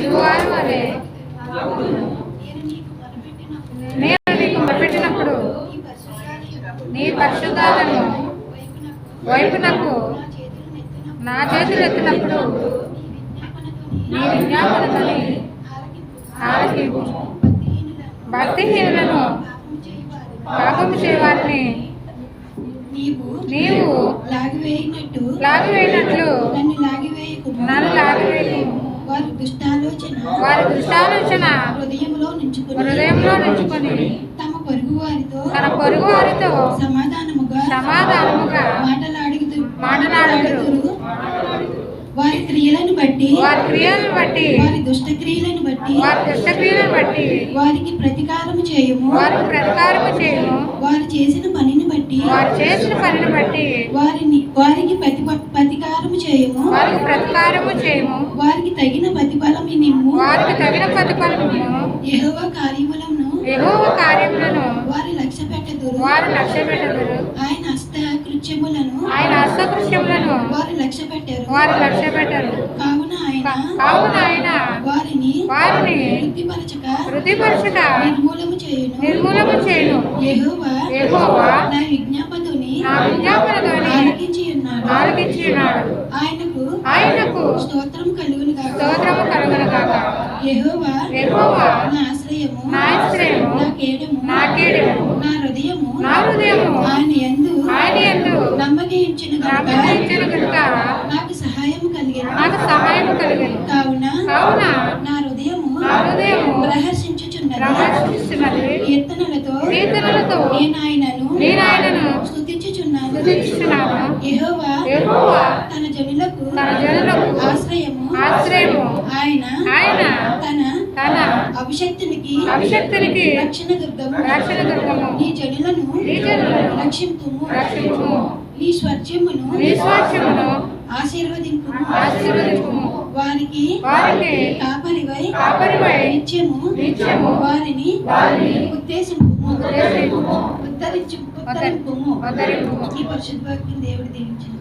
వలె నేను నీకు మొదలుపెట్టినప్పుడు నీ పరిశుద్ధాలను వైపునకు నా చేతులు ఎత్తినప్పుడు నా చేతులు ఎత్తినప్పుడు నీ నీ విజ్ఞాపనతోని విజ్ఞాపనతోని ఆలకింపు. భక్తిహీనులను పాపము చేయవారు పాపము చేయవారిని నీవు లాగివేయనట్లు వారి దుష్టాలోచన వారి దుష్టాలోచన హృదయంలో నుంచుకుని హృదయంలో నుంచుకొని తమ పొరుగు వారితో తన పొరుగు వారితో సమాధానముగా సమాధానముగా మాటలాడుగుతూ మాటలాడుదురు. వారి క్రియలను బట్టి వారి క్రియలను బట్టి వారి దుష్ట క్రియలను బట్టి వారి దుష్టక్రియలను బట్టి వారికి ప్రతీకారము చేయము వారికి ప్రతికారము చేయము వారు చేసిన పనిని బట్టి వారు చేసిన పనిని బట్టి వారిని వారికి ప్రతి ప్రతీకారము చేయము. వారికి ప్రతికారము చేయము. వారికి తగిన ప్రతిఫలము నిమ్ము వారికి తగిన ప్రతిఫలము యెహోవా కార్యములను. యెహోవ కార్యములను వారి లక్ష్య పెట్టదురు. వారు లక్ష్య పెట్టదురు. ఆయన హస్త కృత్యములను ఆయన హస్తకృష్యములను వారు లక్ష్య పెట్టారు. వారు లక్ష్య పెట్టరు. కావున ఆయన కావున ఆయన వారిని వారిని వృద్ధిపరచక వృద్ధిపరచుట నిర్మూలము చేయును. నిర్మూలము చేయను. యెహోవా యెహోవా నా విజ్ఞాపతుని నా విజ్ఞాపనతోని ఆలకించి ఉన్నాడు. ఆలకించి ఉన్నాడు ఆయనకు ఆయనకు స్తోత్రం కలుగును కాక స్తోత్రము కలుగునగాక యెహోవా యెహోవా నా ఆశ్రయము నా ఆశ్రయము నా కేడము నా కేడము నా హృదయము నా హృదయము ఆయన యందు ఆయన యందు నమ్మకయించిన కనుక నమ్మకించిన కనుక నాకు సహాయం కలిగేది నాకు సహాయం కలిగింది కావున కావున నా హృదయము నా హృదయము ప్రహర్షించుచున్నది. కీర్తనలతో కీర్తనలతో నేను ఆయనను నేను ఆయనను స్తుతించుచున్నాను. స్తుతించుచున్నాను. యెహోవా యెహోవా తన జనులకు తన జనులకు ఆశ్రయము ఆశ్రయము ఆయన ఆయన తన తన అభిషక్తునికి అభిషక్తునికి రక్షణ దుర్గము రక్షణ దుర్గము నీ జనులను నీ జనులను రక్షింపుము. రక్షించుము నీ స్వర్చమును నీ స్వాస్థ్యమును ఆశీర్వదింపు ఆశీర్వదించుము వారికి వారికి కాపరివై కాపరివై నిత్యము నిత్యము వారిని వారిని ఉద్దేశింపు. ఉద్ధరించు ఉద్ధరింపుము. ఈ పరిశుద్ధ దేవుడు దీవించింది